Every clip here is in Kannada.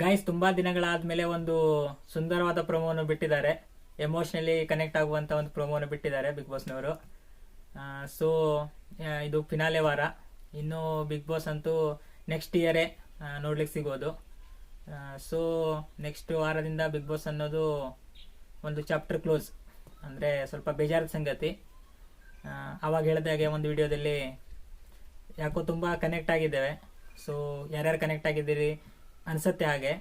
ಗಾಯ್ಸ್ ತುಂಬಾ ದಿನಗಳಾದ್ಮೇಲೆ ಒಂದು ಸುಂದರವಾದ ಪ್ರೊಮೋವನ್ನು ಬಿಟ್ಟಿದ್ದಾರೆ. ಎಮೋಷನಲಿ ಕನೆಕ್ಟ್ ಆಗುವಂತ ಒಂದು ಪ್ರೊಮೋವನ್ನು ಬಿಟ್ಟಿದ್ದಾರೆ ಬಿಗ್ ಬಾಸ್ನವರು ಸೊ ಇದು ಫಿನಾಲೆ ವಾರ. ಇನ್ನು ಬಿಗ್ ಬಾಸ್ ಅಂತೂ ನೆಕ್ಸ್ಟ್ ಇಯರೇ ನೋಡ್ಲಿಕ್ಕೆ ಸಿಗೋದು ಸೊ ನೆಕ್ಸ್ಟ್ ವಾರದಿಂದ ಬಿಗ್ ಬಾಸ್ ಅನ್ನೋದು ಒಂದು ಚಾಪ್ಟರ್ ಕ್ಲೋಸ್ ಅಂದರೆ ಸ್ವಲ್ಪ ಬೇಜಾರದ ಸಂಗತಿ. ಆವಾಗ ಹೇಳಿದ ಹಾಗೆ ಒಂದು ವಿಡಿಯೋದಲ್ಲಿ ಯಾಕೋ ತುಂಬ ಕನೆಕ್ಟ್ ಆಗಿದ್ದೇವೆ. ಸೊ ಯಾರ್ಯಾರು ಕನೆಕ್ಟ್ ಆಗಿದ್ದೀರಿ? ಅನ್ಸತ್ತೆ ಹಾಗೆ.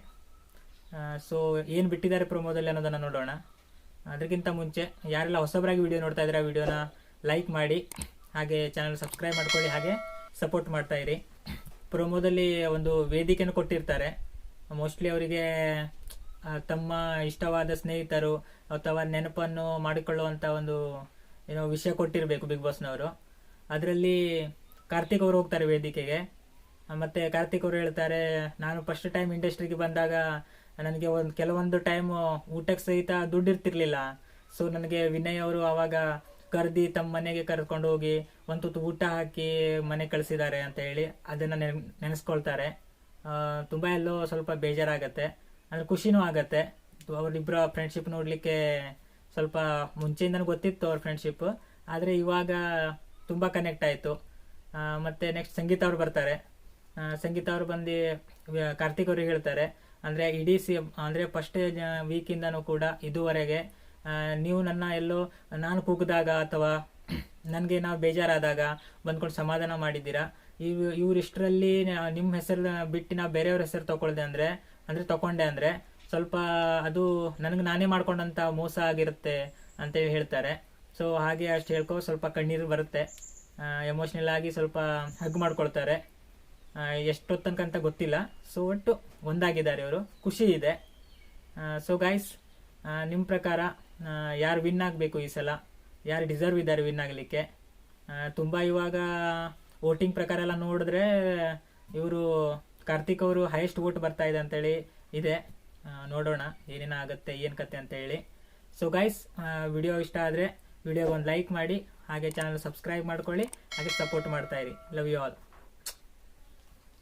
ಸೊ ಏನು ಬಿಟ್ಟಿದ್ದಾರೆ ಪ್ರೊಮೋದಲ್ಲಿ ಅನ್ನೋದನ್ನು ನೋಡೋಣ. ಅದಕ್ಕಿಂತ ಮುಂಚೆ, ಯಾರೆಲ್ಲ ಹೊಸಬರಾಗಿ ವಿಡಿಯೋ ನೋಡ್ತಾ ಇದ್ದಾರೆ ವಿಡಿಯೋನ ಲೈಕ್ ಮಾಡಿ, ಹಾಗೆ ಚಾನಲ್ ಸಬ್ಸ್ಕ್ರೈಬ್ ಮಾಡ್ಕೊಳ್ಳಿ, ಹಾಗೆ ಸಪೋರ್ಟ್ ಮಾಡ್ತಾ ಇರಿ. ಪ್ರೊಮೋದಲ್ಲಿ ಒಂದು ವೇದಿಕೆಯನ್ನು ಕೊಟ್ಟಿರ್ತಾರೆ. ಮೋಸ್ಟ್ಲಿ ಅವರಿಗೆ ತಮ್ಮ ಇಷ್ಟವಾದ ಸ್ನೇಹಿತರು ಅಥವಾ ನೆನಪನ್ನು ಮಾಡಿಕೊಳ್ಳುವಂಥ ಒಂದು, ಏನೋ ವಿಷಯ ಕೊಟ್ಟಿರಬೇಕು ಬಿಗ್ ಬಾಸ್ನವರು. ಅದರಲ್ಲಿ ಕಾರ್ತಿಕ್ ಅವರು ಹೋಗ್ತಾರೆ ವೇದಿಕೆಗೆ. ಮತ್ತೆ ಕಾರ್ತಿಕ್ ಅವರು ಹೇಳ್ತಾರೆ, ನಾನು ಫಸ್ಟ್ ಟೈಮ್ ಇಂಡಸ್ಟ್ರಿಗೆ ಬಂದಾಗ ನನಗೆ ಒಂದು, ಕೆಲವೊಂದು ಟೈಮ್ ಊಟಕ್ಕೆ ಸಹಿತ ದುಡ್ಡು ಇರ್ತಿರ್ಲಿಲ್ಲ. ಸೊ ನನಗೆ ವಿನಯ್ ಅವರು ಆವಾಗ ಕರೆದಿ ತಮ್ಮ ಮನೆಗೆ ಕರ್ಕೊಂಡು ಹೋಗಿ ಒಂದು ತುತ್ತು ಊಟ ಹಾಕಿ ಮನೆ ಕಳಿಸಿದ್ದಾರೆ ಅಂತ ಹೇಳಿ ಅದನ್ನು ನೆನ್- ನೆನೆಸ್ಕೊಳ್ತಾರೆ. ತುಂಬ ಎಲ್ಲೋ ಸ್ವಲ್ಪ ಬೇಜಾರಾಗತ್ತೆ. ಅಂದರೆ ಖುಷಿನೂ ಆಗತ್ತೆ. ಅವರಿಬ್ಬರ ಫ್ರೆಂಡ್ಶಿಪ್ ನೋಡಲಿಕ್ಕೆ ಸ್ವಲ್ಪ ಮುಂಚೆಯಿಂದನೂ ಗೊತ್ತಿತ್ತು ಅವ್ರ ಫ್ರೆಂಡ್ಶಿಪ್ ಆದರೆ ಇವಾಗ ತುಂಬ ಕನೆಕ್ಟ್ ಆಯಿತು. ಮತ್ತು ನೆಕ್ಸ್ಟ್ ಸಂಗೀತ ಅವ್ರು ಬರ್ತಾರೆ. ಸಂಗೀತ ಅವರು ಬಂದು ಕಾರ್ತಿಕ್ ಅವ್ರಿಗೆ ಹೇಳ್ತಾರೆ, ಅಂದರೆ ಇಡೀ ಸಿ, ಅಂದರೆ ಫಸ್ಟ್ ವೀಕಿಂದನೂ ಕೂಡ ಇದುವರೆಗೆ ನೀವು ನನ್ನ ಎಲ್ಲೋ, ನಾನು ಕೂಗಿದಾಗ ಅಥವಾ ನನಗೆ ನಾವು ಬೇಜಾರಾದಾಗ ಬಂದ್ಕೊಂಡು ಸಮಾಧಾನ ಮಾಡಿದ್ದೀರಾ? ಇವ್ ಇವ್ರಿಷ್ಟರಲ್ಲಿ ನಿಮ್ಮ ಹೆಸರು ಬಿಟ್ಟು ನಾವು ಬೇರೆಯವ್ರ ಹೆಸರು ತಗೊಳ್ದೆ ಅಂದರೆ ಅಂದರೆ ತಕೊಂಡೆ ಅಂದರೆ ಸ್ವಲ್ಪ ಅದು ನನಗೆ ನಾನೇ ಮಾಡ್ಕೊಂಡಂಥ ಮೋಸ ಆಗಿರುತ್ತೆ ಅಂತ ಹೇಳ್ತಾರೆ. ಸೊ ಹಾಗೆ ಅಷ್ಟು ಹೇಳ್ಕೊ ಸ್ವಲ್ಪ ಕಣ್ಣೀರು ಬರುತ್ತೆ. ಎಮೋಷ್ನಲ್ ಆಗಿ ಸ್ವಲ್ಪ ಹಗ್ ಮಾಡ್ಕೊಳ್ತಾರೆ. ಆ, ಎಷ್ಟೊತ್ತು ತನಕ ಅಂತ ಗೊತ್ತಿಲ್ಲ. ಸೊ ಒಟ್ಟು ಒಂದಾಗಿದ್ದಾರೆ ಇವರು. ಖುಷಿ ಇದೆ. ಸೊ ಗೈಸ್ ನಿಮ್ಮ ಪ್ರಕಾರ ಯಾರು ವಿನ್ ಆಗಬೇಕು ಈ ಸಲ? ಯಾರು ಡಿಸರ್ವ್ ಇದ್ದಾರೆ ವಿನ್ ಆಗಲಿಕ್ಕೆ? ತುಂಬ ಇವಾಗ ವೋಟಿಂಗ್ ಪ್ರಕಾರ ಎಲ್ಲ ನೋಡಿದ್ರೆ ಇವರು ಕಾರ್ತಿಕ್ ಅವರು ಹೈಯೆಸ್ಟ್ ವೋಟ್ ಬರ್ತಾ ಇದೆ ಅಂತೇಳಿ ಇದೆ. ನೋಡೋಣ ಏನೇನು ಆಗುತ್ತೆ ಏನು ಕತೆ ಅಂತ ಹೇಳಿ ಸೊ ಗೈಸ್ ವಿಡಿಯೋ ಇಷ್ಟ ಆದರೆ ವಿಡಿಯೋಗೆ ಒಂದು ಲೈಕ್ ಮಾಡಿ ಹಾಗೆ ಚಾನಲ್ ಸಬ್ಸ್ಕ್ರೈಬ್ ಮಾಡ್ಕೊಳ್ಳಿ ಹಾಗೆ ಸಪೋರ್ಟ್ ಮಾಡ್ತಾ ಇರಿ. Love you all